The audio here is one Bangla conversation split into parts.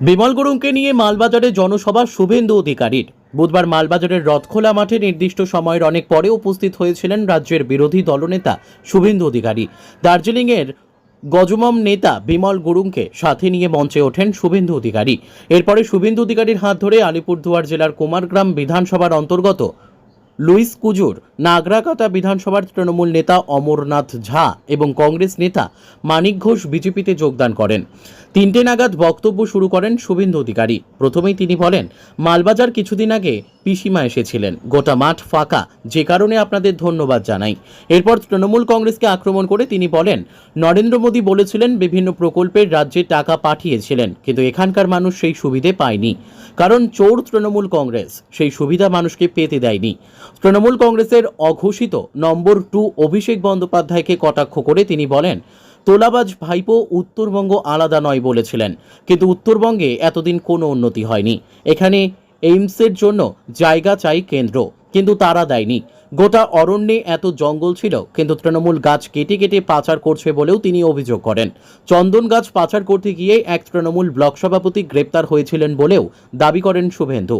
বিমল গুরুংকে নিয়ে মালবাজারে জনসভা শুভেন্দু অধিকারীর। বুধবার মালবাজারের রথখোলা মাঠে নির্দিষ্ট সময়ের অনেক পরে উপস্থিত হয়েছিলেন রাজ্যের বিরোধী দলনেতা শুভেন্দু অধিকারী। দার্জিলিংয়ের গজমম নেতা বিমল গুরুংকে সাথে নিয়ে মঞ্চে ওঠেন শুভেন্দু অধিকারী। এরপরে শুভেন্দু অধিকারীর হাত ধরে আলিপুরদুয়ার জেলার কুমারগ্রাম বিধানসভার অন্তর্গত লুইস কুজুর নাগরাকাটা বিধানসভার তৃণমূল নেতা অমরনাথ ঝা এবং কংগ্রেস নেতা মানিক ঘোষ বিজেপিতে যোগদান করেন। তিনটে নাগাদ বক্তব্য শুরু করেন শুভেন্দু অধিকারী। প্রথমেই তিনি বলেন, মালবাজার কিছুদিন আগে পিসিমা এসেছিলেন। গোটা মাঠ ফাঁকা। যে কারণে আপনাদের ধন্যবাদ জানাই। এরপর তৃণমূল কংগ্রেসকে আক্রমণ করে তিনি বলেন, নরেন্দ্র মোদী বলেছিলেন বিভিন্ন প্রকল্পের রাজ্যে টাকা পাঠিয়েছিলেন, কিন্তু এখানকার মানুষ সেই সুবিধে পায়নি। কারণ চোর তৃণমূল কংগ্রেস সেই সুবিধা মানুষকে পেতে দেয়নি। তৃণমূল কংগ্রেসের অঘোষিত নম্বর টু অভিষেক বন্দ্যোপাধ্যায়কে কটাক্ষ করে তিনি বলেন, তোলাবাজ ভাইপো উত্তরবঙ্গ আলাদা নয় বলেছিলেন। কিন্তু উত্তরবঙ্গে এতদিন কোনো উন্নতি হয়নি। এখানে এইমসের জন্য জায়গা চাই কেন্দ্র, কিন্তু তারা দেয়নি। গোটা অরণ্যে এত জঙ্গল ছিল, কিন্তু তৃণমূল গাছ কেটে কেটে পাচার করছে বলেও তিনি অভিযোগ করেন। চন্দন গাছ পাচার করতে গিয়ে এক তৃণমূল ব্লক সভাপতি গ্রেপ্তার হয়েছিলেন বলেও দাবি করেন শুভেন্দু।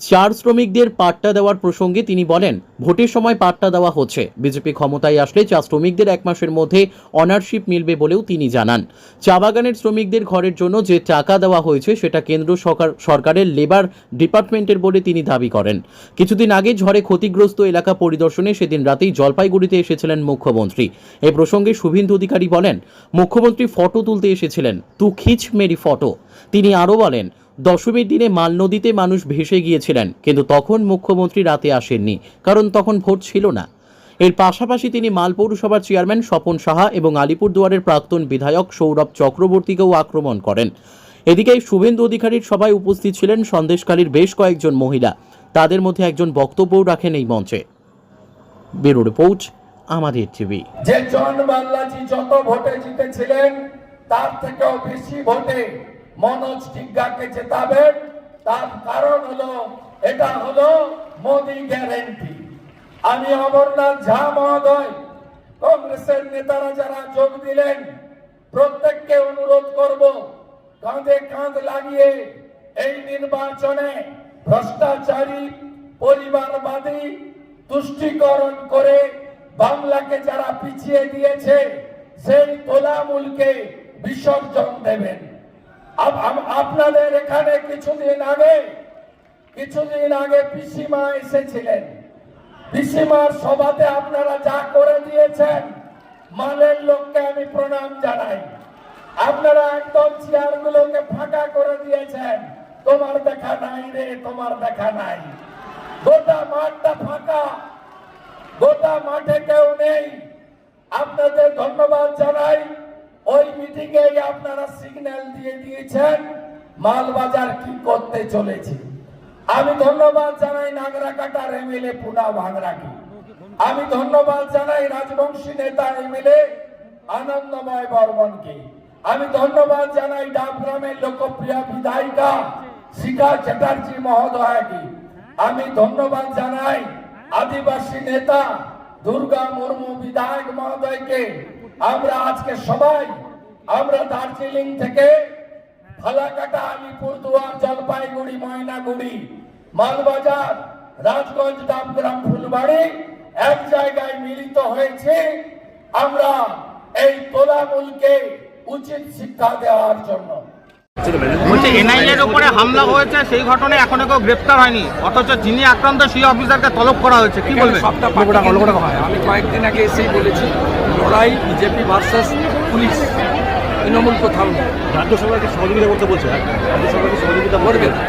চার শ্রমিকদের পাট্টা দেওয়ার প্রসঙ্গে তিনি বলেন, ভোটের সময় পাট্টা দেওয়া হচ্ছে। বিজেপি ক্ষমতায় আসলে চা শ্রমিকদের এক মাসের মধ্যে অনারশিপ মিলবে বলেও তিনি জানান। চা বাগানের শ্রমিকদের ঘরের জন্য যে টাকা দেওয়া হয়েছে, সেটা কেন্দ্র সরকার, সরকারের লেবার ডিপার্টমেন্টের বলে তিনি দাবি করেন। কিছুদিন আগে ঝড়ে ক্ষতিগ্রস্ত এলাকা পরিদর্শনে সেদিন রাতেই জলপাইগুড়িতে এসেছিলেন মুখ্যমন্ত্রী। এ প্রসঙ্গে শুভেন্দু অধিকারী বলেন, মুখ্যমন্ত্রী ফটো তুলতে এসেছিলেন। তু খিচ মেরি ফটো। তিনি আরও বলেন দশমীর দিনে মাল নদীতে মানুষ ভেসে গিয়েছিলেন, কিন্তু তখন মুখ্যমন্ত্রী রাতে আসেননি, কারণ তখন ভোট ছিল না। এর পাশাপাশি তিনি মাল পৌরসভার চেয়ারম্যান স্বপন সাহা এবং আলিপুরদুয়ারের প্রাক্তন বিধায়ক সৌরভ চক্রবর্তীকেও আক্রমণ করেন। এদিকে শুভেন্দু অধিকারীর সভায় উপস্থিত ছিলেন সন্দেশকারীর বেশ কয়েকজন মহিলা। তাদের মধ্যে একজন বক্তব্যও রাখেন এই মঞ্চে। ব্যুরো রিপোর্ট, আমাদের টিভি। যে জন বাংলাজি যত ভোটে জিতেছিলেন, তার থেকেও বেশি ভোটে মনোজ টিগ্গাকে জেতাবেন তার কারণ হলো, এটা হলো মোদি গ্যারেন্টি আমি অমরনাথ ঝা মহোদয়, কংগ্রেসের নেতারা যারা যোগ দিলেন, প্রত্যেককে অনুরোধ করব, কাঁধে কাঁধ লাগিয়ে এই নির্বাচনে ভ্রষ্টাচারী, পরিবারবাদী, তুষ্টিকরণ করে বাংলাকে যারা পিছিয়ে দিয়েছে, সেই তোলামূলকে বিসর্জন দেবেন। আপনাদের এখানে কিছুদিন আগে কিছুদিন আগে পিসিমা এসেছিলেন। পিসিমার সভাতে আপনারা যা করে দিয়েছেন, মালের লোককে আমি প্রণাম জানাই। আপনারা একদম চেয়ারগুলোকে ফাঁকা করে দিয়েছেন। তোমার দেখা নাই রে, তোমার দেখা নাই। গোটা মাঠটা ফাঁকা। গোটা মাঠে কেউ নেই। আপনাদের ধন্যবাদ জানাই। ওই মিটিং এ আপনারা সিগন্যাল দিয়ে দিয়েছেন, মালবাজার কি করতে চলেছে? আমি ধন্যবাদ জানাই নাগরাকাটার এমএলএ পুনা ভাঙরাকে আমি ধন্যবাদ জানাই রাজবংশী নেতা এমএলএ আনন্দময় বর্মনকে। আমি ধন্যবাদ জানাই ডাবগ্রামের লোকপ্রিয় বিধায়িকা শিখা চ্যাটার্জি মহোদয়কে। আমি ধন্যবাদ জানাই আদিবাসী নেতা দুর্গা মুর্মু বিধায়ক মহোদয়কে। আমরা আজকে সবাই আমরা দার্জিলিং থেকে ফালাকাটা আলিপুরদুয়ার জলপাইগুড়ি ময়নাগুড়ি মালবাজার রাজগঞ্জ দামগ্রাম ফুলবাড়ি এক জায়গায় মিলিত হয়েছে। আমরা এই তোলামূলকে উচিত শিক্ষা দেওয়ার জন্য। বলছে এনআইএ উপরে হামলা হয়েছে সেই ঘটনায় এখনও কেউ গ্রেপ্তার হয়নি। অথচ যিনি আক্রান্ত সেই অফিসারকে তলব করা হয়েছে। কি বলবেন? সবটা আমি কয়েকদিন আগে এসেই বলেছি লড়াই বিজেপি ভার্সাস পুলিশ তৃণমূল কোথাও নেই। রাজ্য সরকারকে সহযোগিতা করতে বলছে? রাজ্য সরকারকে সহযোগিতা করবে না।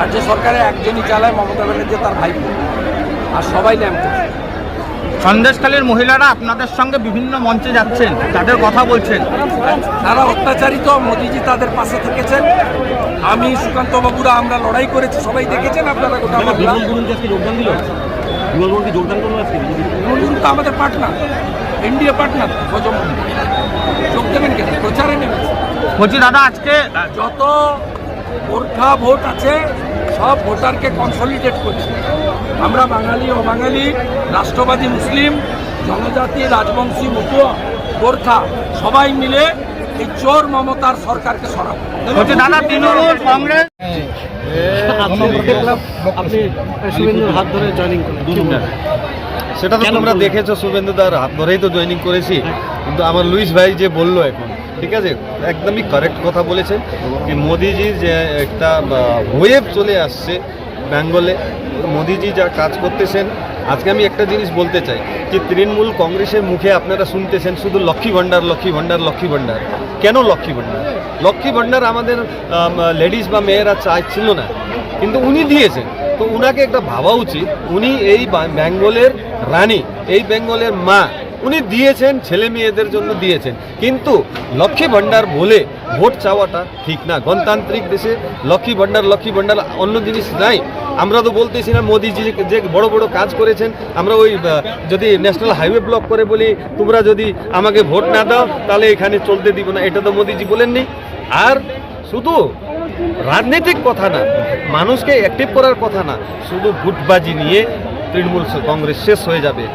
রাজ্য সরকারে একজনই চালায় মমতা ব্যানার্জি তার ভাইপো। আর সবাই ল্যাম্প সন্দেশকালের মহিলারা আপনাদের সঙ্গে বিভিন্ন মঞ্চে যাচ্ছেন তাদের কথা বলছেন। তারা অত্যাচারিত মোদিজি তাদের পাশে থেকেছেন। আমি সুকান্ত বাবুরা আমরা লড়াই করেছি সবাই দেখেছেন আপনারা গোটা বিমল যোগদান দিল? যোগদান করল আমাদের পার্টনার এনডিএ পার্টনার যোগ দেবেন কেন? প্রচারে নেবেন বলছি দাদা আজকে যত গোর্খা ভোট আছে সব ভোটারকে কনসলিডেট করছে। আমরা বাঙালি ও বাঙালি রাষ্ট্রবাদী মুসলিম জনজাতি রাজবংশী মতুয়া গোর্খা সবাই মিলে এই চোর মমতার সরকারকে সরাবো। বলছে দাদা তৃণমূল কংগ্রেস? সেটা তো তোমরা দেখেছ শুভেন্দুদার হাত ধরেই তো জয়েনিং করেছি। কিন্তু আমার লুইস ভাই যে বলল এখন ঠিক আছে? একদমই কারেক্ট কথা বলেছেন যে মোদিজি যে একটা ওয়েভ চলে আসছে বেঙ্গলে মোদিজি যা কাজ করতেছেন আজকে আমি একটা জিনিস বলতে চাই যে তৃণমূল কংগ্রেসের মুখে আপনারা শুনতেছেন শুধু লক্ষ্মী ভাণ্ডার লক্ষ্মী ভাণ্ডার লক্ষ্মী ভাণ্ডার। কেন লক্ষ্মী ভাণ্ডার? লক্ষ্মী ভাণ্ডার আমাদের লেডিস বা মেয়েরা চাইছিল না। কিন্তু উনি দিয়েছেন। তো উনাকে একটা ভাবা উচিত উনি এই বেঙ্গলের রানী, এই বেঙ্গলের মা, উনি দিয়েছেন, ছেলে মেয়েদের জন্য দিয়েছেন। কিন্তু লক্ষ্মী ভাণ্ডার বলে ভোট চাওয়াটা ঠিক না। গণতান্ত্রিক দেশে লক্ষ্মী ভাণ্ডার লক্ষ্মী ভাণ্ডার অন্য জিনিস নাই। আমরা তো বলতেছি না, মোদিজি যে- বড় বড় কাজ করেছেন, আমরা ওই যদি ন্যাশনাল হাইওয়ে ব্লক করে বলি, তোমরা যদি আমাকে ভোট না দাও, তাহলে এখানে চলতে দিব না। এটা তো মোদিজি বলেননি। আর শুধু রাজনৈতিক কথা না, মানুষকে অ্যাক্টিভ করার কথা না, শুধু গুটবাজি নিয়ে তৃণমূল কংগ্রেস শেষ হয়ে যাবে।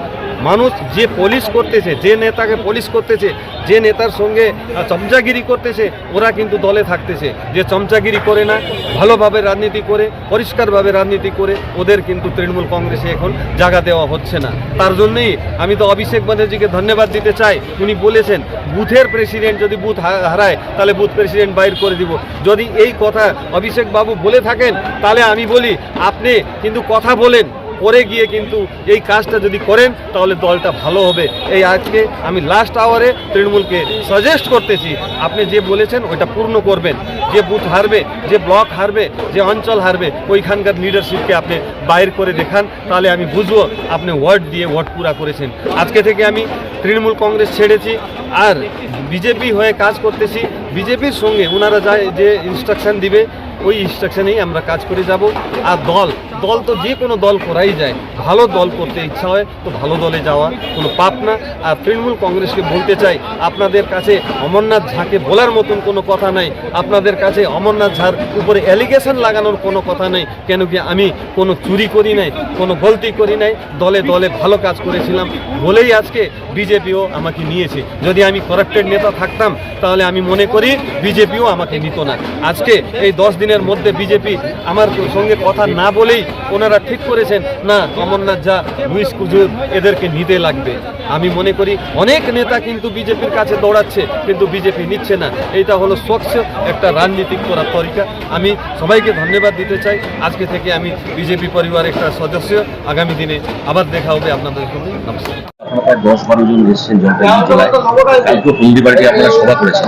মানুষ যে পুলিশ করতেছে, যে নেতাকে পুলিশ করতেছে, যে নেতার সঙ্গে চমচাগিরি করতেছে, ওরা কিন্তু দলে থাকতেছে। যে চমচাগিরি করে না, ভালোভাবে রাজনীতি করে, পরিষ্কারভাবে রাজনীতি করে, ওদের কিন্তু তৃণমূল কংগ্রেসে এখন জায়গা দেওয়া হচ্ছে না। তার জন্যই আমি তো অভিষেক ব্যানার্জিকে ধন্যবাদ দিতে চাই। উনি বলেছেন, বুথের প্রেসিডেন্ট যদি বুথ হারায়, তাহলে বুথ প্রেসিডেন্ট বাইর করে দিব। যদি এই কথা অভিষেক বাবু বলে থাকেন, তাহলে আমি বলি, আপনি কিন্তু কথা বলেন। পরে গিয়ে কিন্তু এই কাজটা যদি করেন, তাহলে দলটা ভালো হবে। এই আজকে আমি লাস্ট আওয়ারে তৃণমূলকে সাজেস্ট করতেছি, আপনি যে বলেছেন ওইটা পূর্ণ করবেন। যে বুথ হারবে, যে ব্লক হারবে, যে অঞ্চল হারবে, ওইখানকার লিডারশিপকে আপনি বাইর করে দেখান, তাহলে আমি বুঝব আপনি ওয়ার্ড দিয়ে ওয়ার্ড পুরা করেছেন। আজকে থেকে আমি তৃণমূল কংগ্রেস ছেড়েছি, আর বিজেপি হয়ে কাজ করতেছি। বিজেপির সঙ্গে ওনারা যায় যে ইনস্ট্রাকশন দিবে, ওই ইনস্ট্রাকশনেই আমরা কাজ করে যাব। আর দল দল তো যে কোনো দল করাই যায়। ভালো দল করতে ইচ্ছা হয়, তো ভালো দলে যাওয়া কোনো পাপ না। আর তৃণমূল কংগ্রেসকে বলতে চাই, আপনাদের কাছে অমরনাথ ঝাকে বলার মতন কোনো কথা নাই। আপনাদের কাছে অমরনাথ ঝার উপরে অ্যালিগেশন লাগানোর কোনো কথা নেই। কেন কি আমি কোনো চুরি করি নাই, কোনো গলতি করি নাই। দলে দলে ভালো কাজ করেছিলাম বলেই আজকে বিজেপিও আমাকে নিয়েছে। যদি আমি কারাক্টেড নেতা থাকতাম, তাহলে আমি মনে করি বিজেপিও আমাকে নিত না। আজকে এই দশ দিনের মধ্যে বিজেপি আমার সঙ্গে কথা না বলেই ওনারা ঠিক করেছেন, না, অমরনাথ ঝা, লুইস কুজুর এদেরকে নিতে লাগবে। আমি মনে করি অনেক নেতা কিন্তু বিজেপির কাছে দৌড়াচ্ছে, কিন্তু বিজেপি নিচ্ছে না। এইটা হলো স্বচ্ছ একটা রাজনীতিক করার তরিকা। আমি সবাইকে ধন্যবাদ দিতে চাই। আজকে থেকে আমি বিজেপি পরিবারের একটা সদস্য। আগামী দিনে আবার দেখা হবে আপনাদের সঙ্গে। নমস্কার। দশ বারো জন এসেছেন জলপাইগুড়ি জেলায়। আপনারা সভা করেছেন।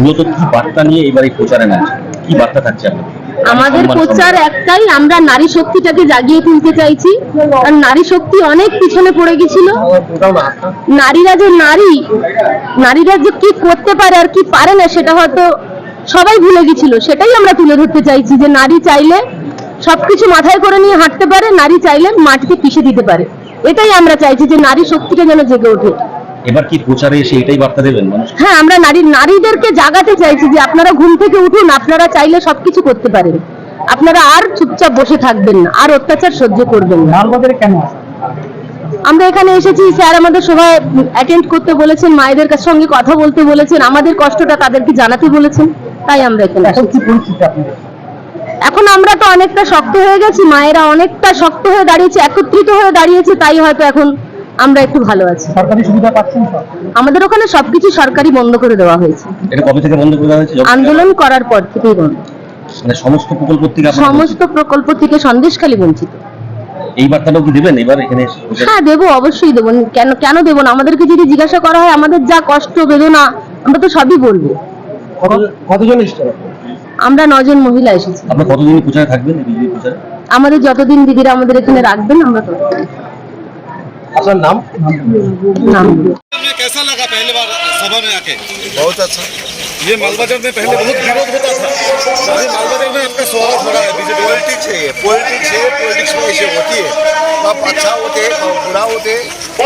মূলত কি বার্তা নিয়ে এবার প্রচারে নামছেন? কি বার্তা থাকছে আপনাদের? আমাদের প্রচার একটাই আমরা নারী শক্তিটাকে জাগিয়ে তুলতে চাইছি। আর নারী শক্তি অনেক পিছনে পড়ে গেছিল। নারীরা যে নারী নারীরা যে কি করতে পারে আর কি পারে না সেটা হয়তো সবাই ভুলে গেছিল। সেটাই আমরা তুলে ধরতে চাইছি যে নারী চাইলে সবকিছু মাথায় করে নিয়ে হাঁটতে পারে নারী চাইলে মাটিতে পিষে দিতে পারে। এটাই আমরা চাইছি যে নারী শক্তিটা যেন জেগে ওঠে। এবার কি প্রচারে এসে এটাই বার্তা দেবেন মানুষ? হ্যাঁ আমরা নারী নারীদেরকে জাগাতে চাইছি যে আপনারা ঘুম থেকে উঠুন আপনারা চাইলে সবকিছু করতে পারেন। আপনারা আর চুপচাপ বসে থাকবেন না আর অত্যাচার সহ্য করবেন না। আমরা এখানে এসেছি স্যার আমাদের সবাই অ্যাটেন্ড করতে বলেছেন মায়েদের কাছ- সঙ্গে কথা বলতে বলেছেন আমাদের কষ্টটা তাদেরকে জানাতে বলেছেন তাই আমরা এখানে এখন আমরা তো অনেকটা শক্ত হয়ে গেছি মায়েরা অনেকটা শক্ত হয়ে দাঁড়িয়েছে একত্রিত হয়ে দাঁড়িয়েছে তাই হয়তো এখন আমরা একটু ভালো আছি। সরকারি সুবিধা পাচ্ছেন আমাদের ওখানে সবকিছু সরকারি বন্ধ করে দেওয়া হয়েছে। এটা কবে থেকে বন্ধ করে দেওয়া হয়েছে? আন্দোলন করার পর থেকেই বন্ধ। মানে সমস্ত প্রকল্প থেকে সমস্ত প্রকল্প থেকে সন্দেশখালী বঞ্চিত। এই বার্তাটাও কি দেবেন? এবার এখানে হ্যাঁ দেবো অবশ্যই দেবো। কেন কেন দেবো না? আমাদেরকে যদি জিজ্ঞাসা করা হয় আমাদের যা কষ্ট বেদনা আমরা তো সবই বলব। কতজন এসেছিল আমরা নজন মহিলা এসেছি। আপনারা কতদিন প্রচারে থাকবেন এই বিজেপি আমাদের যতদিন দিদিরা আমাদের এখানে রাখবেন আমরা তো আপনার নাম নাম में कैसा लगा पहले बार सभा में आके बहुत अच्छा ये मालबाजार में पहले बहुत विरोध होता था अभी मालबाजार में आपका स्वागत हो रहा है बीजेपी पॉलिटिक्स है ये पॉलिटिक्स है पॉलिटिक्स में ऐसे होती है कब अच्छा होते कब बुरा होते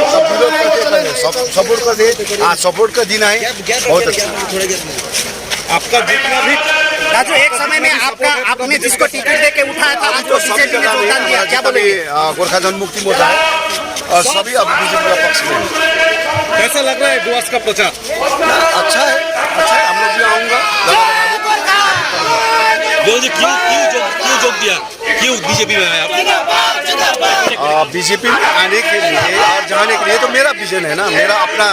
सब विरोध करते करते सब सपोर्ट करते आज सपोर्ट का दिन है बहुत अच्छा आपका जितना भी राजू एक समय में आपका आपने जिसको टिकट दे के उठाया था आज वो बीजेपी में योगदान दिया क्या बोलेंगे गोरखा जनमुक्ति मोर्चा है और सभी अब बीजेपी का पक्ष में हैं। कैसा लग रहा है डुअर्स का प्रचार अच्छा है अच्छा है हम लोग भी आऊँगा क्यों क्यों जोग क्यों जोग दिया क्यों बीजेपी में आए आप बीजेपी में आने के लिए और जाने के लिए तो मेरा विजन है ना, मेरा अपना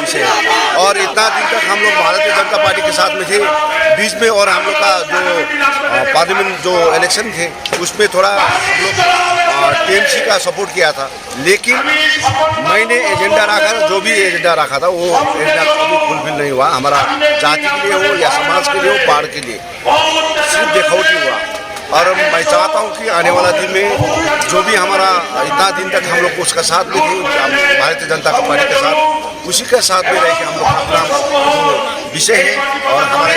विषय है। और इतना दिन तक हम लोग भारतीय जनता पार्टी के साथ में थे, बीच में और हम लोग का जो पार्लियामेंट जो इलेक्शन थे, उसमें थोड़ा हम लोग टीएमसी का सपोर्ट किया था। लेकिन मैंने एजेंडा रखा, जो भी एजेंडा रखा था, वो एजेंडा कभी फुलफिल नहीं हुआ। हमारा जाति के लिए हो या समाज के लिए हो, बाढ़ के लिए। सिर्फ़ देखौटी हुआ। और मैं चाहता हूँ कि आने वाला दिन में जो भी हमारा इतना दिन तक हम लोग उसका साथ में थी भारतीय जनता पार्टी के साथ, उसी के साथ में रह हम लोग अपना विषय है और हमारा